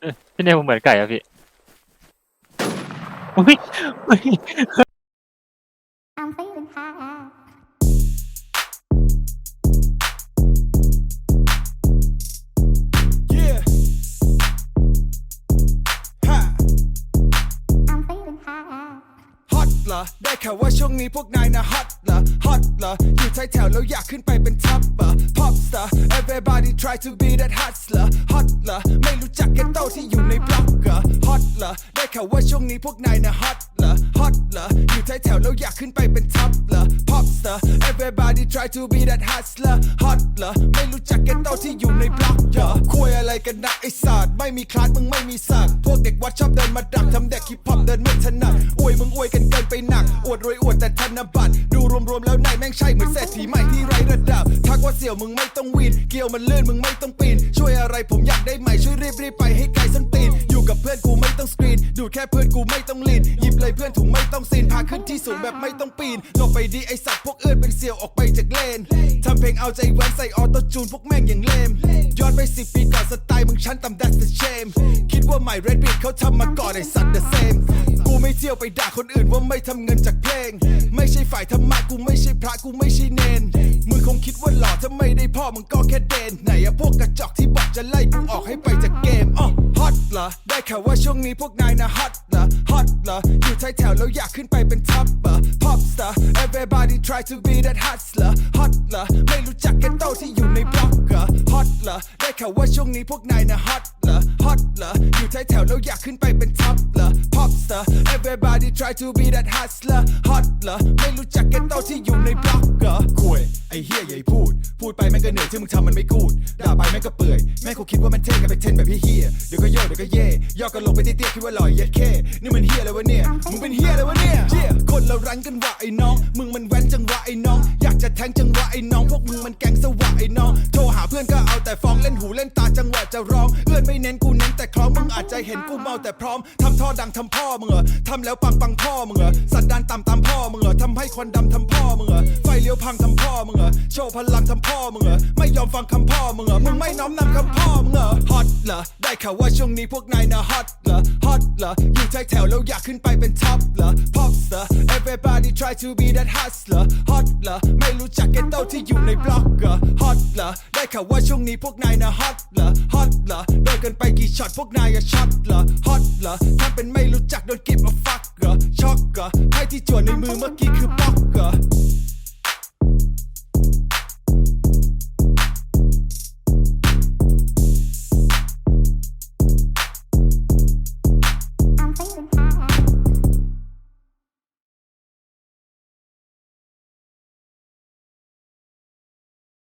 เออพี่เนมผมเหมือนไก่อะพี่อุ้ยอุ้ย I'm feeling high. Yeah. Ha. I'm feeling high. ฮอตเหรอ ได้ข่าวว่าช่วงนี้พวกนายนะฮอตเหรอ ฮอตเหรอ อยู่ท้ายแถวแล้วอยากขึ้นไปเป็นท็อปเหรอ pop star everybody try to be that hustler ข่าวว่าช่วงนี้พวกนายนะฮอตเหรอฮอตเหรออยู่ท้ายแถวแล้วอยากขึ้นไปเป็นท็อปเหรอ pop star everybody try to be that hustler ฮอตเหรอไม่รู้จักแกตโตที่อยู่ในบล็อกเหรอคุยอะไรกันนะไอ้ศาสตร์ไม่มีคลาสมึงไม่มีสักพวกเด็กวัดชอบเดินมาดักทำเด็กฮิปฮอปเดินไม่ถนัดอวยมึงอวยกันเกินไปหนัก อวดรวยอวดแต่ธนบัตรดูรวมๆแล้วนายแม่งใช่เหมือนเศรษฐีใหม่ที่ไร้ระดับทักว่าเสี่ยวมึงไม่ต้องวีนเกี่ยวมันลื่นมึงไม่ต้องปีนช่วยอะไรผมอยากได้ใหม่ช่วยรีบรีบๆไปให้ไก พื่อนกูไม่ต้องสกรีน ดูดแค่เพื่อนกูไม่ต้องลีนหยิบเลยเพื่อนถุงไม่ต้องซีนพาขึ้นที่สูงแบบไม่ต้องปีนลบไปดีไอสัตว์พวกเอื้อนเป็นเสี่ยวออกไปจากเลนทำเพลงเอาใจแว้นใส่ออโต้จูนพวกแม่งอย่างเลมย้อนไปสิปีก่อนสไตล์มึงชั้นต่ำ that's the shame คิดว่าใหม่ Red Beat เขาทำมาก่อนไอสัตว์ the same กูไม่เที่ยวไปด่าคนอื่นว่าไม่ทำเงินจากเพลง ไม่ใช่ฝ่ายธรรมะกูไม่ใช่พระกูไม่ใช่เนนมึงคงคิดว่าหล่อถ้าไม่ได้พ่อมึงก็แค่เดนไหนอะพวกกระจอกที่บอกจะไล่กูออกให้ไปจากเกมอ๋อฮอตเหรอได้ข่าวว่าช่วงนี้พวกนายนะฮอตเหรอฮอตเหรออยู่ท้ายแถวแล้วอยากขึ้นไปเป็นท็อปเหรอ pop star everybody try to be that hustler ฮอตเหรอไม่รู้จักแกโตที่อยู่ในบล็อกเหรอฮอตเหรอได้ข่าวว่าช่วงนี้พวกนายนะฮอตเหรอฮอตเหรออยู่ท้ายแถวแล้วอยากขึ้นไปเป็นท็อปเหรอ pop star everybody try to be that hustler ฮอตเหรอไม่รู้จักแกโตที่อยู่ในบล็อกเหรอคุยไอ้เฮียใหญ่พูด พูดไปแม่งก็เหนื่อยที่มึงทำมันไม่กูดด่าไปแม่งก็เปื่อยแม่งคงคิดว่ามันเท่กันไปเทนแบบเฮียเดี๋ยวก็โยกเดี๋ยวก็เย่ย่อกันลงไปเตี้ยๆคิดว่าหล่อยเย็ดแค่นี่มันเฮียอะไรวะเนี่ยมึงเป็นเฮียอะไรวะเนี่ยเฮียคนเรารันกันว่าไอ้น้อง มึงมันแว้นจังหวะไอ้น้อง อยากจะแทงจังหวะไอ้น้อง พวกมึงมันแกงสวะไอ้น้องโทรหาเพื่อนก็เอาแต่ฟ้องเล่นหูเล่นตาจังหวะจะร้องเอื้อนไม่เน้นกู เน้นแต่คล้องมึงอาจจะเห็นกูเมาแต่พร้อมทำท่อดังทำพ่อมึงเหรอทำแล้วปังปังพ่อมึงเหรอสันดานต่ำตามพ่อมึงเหรอทำให้ควันดำทำพ่อมึงเหรอไฟเลี้ยวพังทำพ่อมึงเหรอโชว์พลังทำพ่อมึงเหรอไม่ยอมฟังคำพ่อมึงเหรอมึงไม่น้อมนำคำพ่อมึงเหรอฮอตเหรอได้ข่าวว่าช่วงนี้พวกนายนะฮอตเหรอฮอตเหรออยู่ท้ายแถวแล้วอยากขึ้นไปเป็นท็อปเหรอ pop star everybody try to be that hustler ฮอตเหรอไม่รู้จักแกโต้ที่อยู่ในบล็อกเหรอ เหรอ ได้ข่าวว่าช่วงนี้พวกนายนะฮอตเหรอ ฮอตเหรอ โดนกันไปกี่ช็อตพวกนายอะช็อตเหรอ ฮอตเหรอ ถ้าเป็นไม่รู้จักโดนกิบมาฟักเหรอ ช็อกเหรอไพ่ที่จวนในมือเมื่อกี้คือ